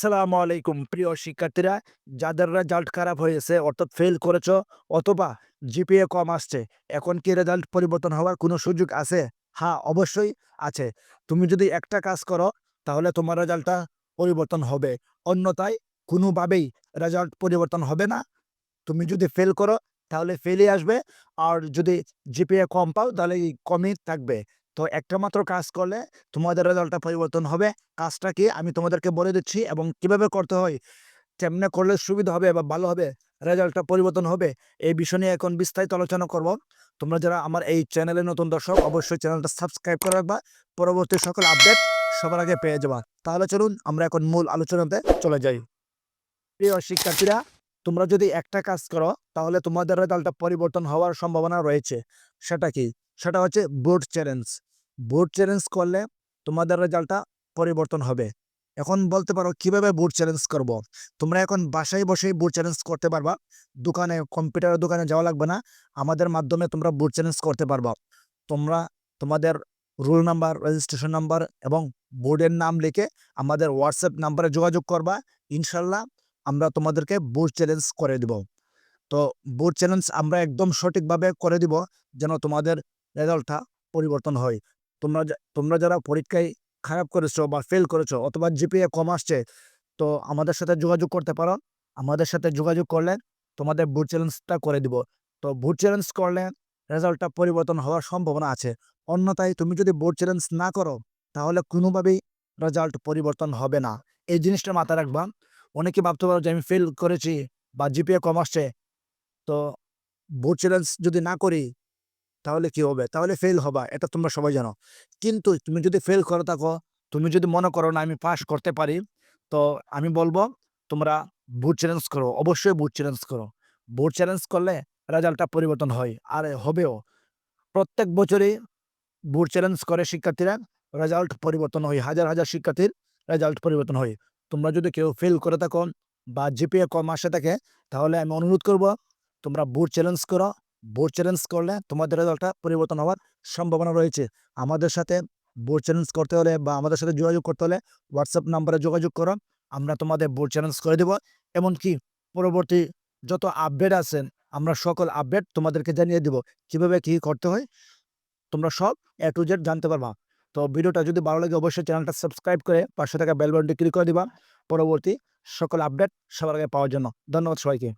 আসসালামু আলাইকুম, প্রিয় শিক্ষার্থীরা। যাদের রেজাল্ট খারাপ হয়েছে, অর্থাৎ ফেল করেছ, অথবা জিপিএ কম আসছে, এখন কি রেজাল্ট পরিবর্তন হওয়ার কোনো সুযোগ আছে? হ্যাঁ অবশ্যই আছে। তুমি যদি একটা কাজ করো, তাহলে তোমার রেজাল্টটা পরিবর্তন হবে। অন্যথায় কোনোভাবেই রেজাল্ট পরিবর্তন হবে না। তুমি যদি ফেল করো, তাহলে ফেলই আসবে, আর যদি জিপিএ কম পাও, তাহলে কমই থাকবে। তো একটা মাত্র কাজ করলে তোমাদের রেজাল্টটা পরিবর্তন হবে। কাজটা কি? আমি তোমাদেরকে বলে দিচ্ছি এবং কীভাবে করতে হয়? কেমনে করলে সুবিধা হবে বা ভালো হবে? রেজাল্টটা পরিবর্তন হবে। এই বিষয় নিয়ে এখন বিস্তারিত আলোচনা করব। তোমরা যারা আমার এই চ্যানেলে নতুন দর্শক, অবশ্যই চ্যানেলটা সাবস্ক্রাইব করে রাখবা। পরবর্তী সকল আপডেট সবার আগে পেয়ে যাবা। তাহলে চলুন আমরা এখন মূল আলোচনাতে চলে যাই। প্রিয় শিক্ষার্থীরা, তোমরা যদি একটা কাজ করো, তাহলে তোমাদের রেজাল্টটা পরিবর্তন হওয়ার সম্ভাবনা রয়েছে। সেটা কি? সেটা হচ্ছে বোর্ড চ্যালেঞ্জ বোর্ড চ্যালেঞ্জ করলে তোমাদের রেজাল্টটা পরিবর্তন হবে। এখন বলতে পারো কীভাবে বোর্ড চ্যালেঞ্জ করব। তোমরা এখন বাসায় বসেই বোর্ড চ্যালেঞ্জ করতে পারবা। দোকানে কম্পিউটারের দোকানে যাওয়া লাগবে না। আমাদের মাধ্যমে তোমরা বোর্ড চ্যালেঞ্জ করতে পারবা। তোমরা তোমাদের রোল নাম্বার রেজিস্ট্রেশন নাম্বার এবং বোর্ডের নাম লিখে আমাদের হোয়াটসঅ্যাপ নাম্বারে যোগাযোগ করবা। ইনশাল্লাহ আমরা তোমাদেরকে বোর্ড চ্যালেঞ্জ করে দিব। তো বোর্ড চ্যালেঞ্জ আমরা একদম সঠিকভাবে করে দিব যেন তোমাদের রেজাল্টটা পরিবর্তন হয়। তোমরা তোমরা যারা পরীক্ষায় খারাপ করেছ বা ফেল করেছ অথবা জিপিএ কম আসছে, তো আমাদের সাথে যোগাযোগ করতে পারো। আমাদের সাথে যোগাযোগ করলে তোমাদের বুট চ্যালেঞ্জটা করে দিব। তো বুট চ্যালেঞ্জ করলে রেজাল্টটা পরিবর্তন হওয়ার সম্ভাবনা আছে। অন্যথায় তুমি যদি বোর্ড চ্যালেঞ্জ না করো, তাহলে কোনোভাবেই রেজাল্ট পরিবর্তন হবে না। এই জিনিসটা মাথায় রাখবা। অনেকে ভাবতে পারো যে আমি ফেল করেছি বা জিপিএ কম আসছে। তো বোর্ড চ্যালেঞ্জ যদি না করি তাহলে কি হবে? তাহলে ফেল হবা, এটা তোমরা সবাই জানো। কিন্তু তুমি যদি ফেল করে থাকো তুমি যদি মনে করো না আমি পাস করতে পারি, তো আমি বলব তোমরা বুট চ্যালেঞ্জ করো, অবশ্যই বুট চ্যালেঞ্জ করো। বুট চ্যালেঞ্জ করলে রেজাল্টটা পরিবর্তন হয়, আর হবেও। প্রত্যেক বছরই বুট চ্যালেঞ্জ করে শিক্ষার্থীরা রেজাল্ট পরিবর্তন হয়, হাজার হাজার শিক্ষার্থীর রেজাল্ট পরিবর্তন হয়। তোমরা যদি কেউ ফেল করে থাকো বা জিপিএ কম আসে থাকে, তাহলে আমি অনুরোধ করব, তোমরা বুট চ্যালেঞ্জ করো বোর্ড চ্যালেঞ্জ করলে তোমাদের রেজাল্টটা পরিবর্তন হওয়ার সম্ভাবনা রয়েছে। আমাদের সাথে বোর্ড চ্যালেঞ্জ করতে হলে বা আমাদের সাথে যোগাযোগ করতে হলে হোয়াটসঅ্যাপ নাম্বারে যোগাযোগ করো, আমরা তোমাদের বোর্ড চ্যালেঞ্জ করে দেবো। এমনকি পরবর্তী যত আপডেট আছেন আমরা সকল আপডেট তোমাদেরকে জানিয়ে দেব। কীভাবে কি করতে হয়, তোমরা সব এ টু জেড জানতে পারবা। তো ভিডিওটা যদি ভালো লাগে অবশ্যই চ্যানেলটা সাবস্ক্রাইব করে পাশে থাকা বেল ক্লিক করে দিবা। পরবর্তী সকল আপডেট সবার আগে পাওয়ার জন্য। ধন্যবাদ সবাইকে।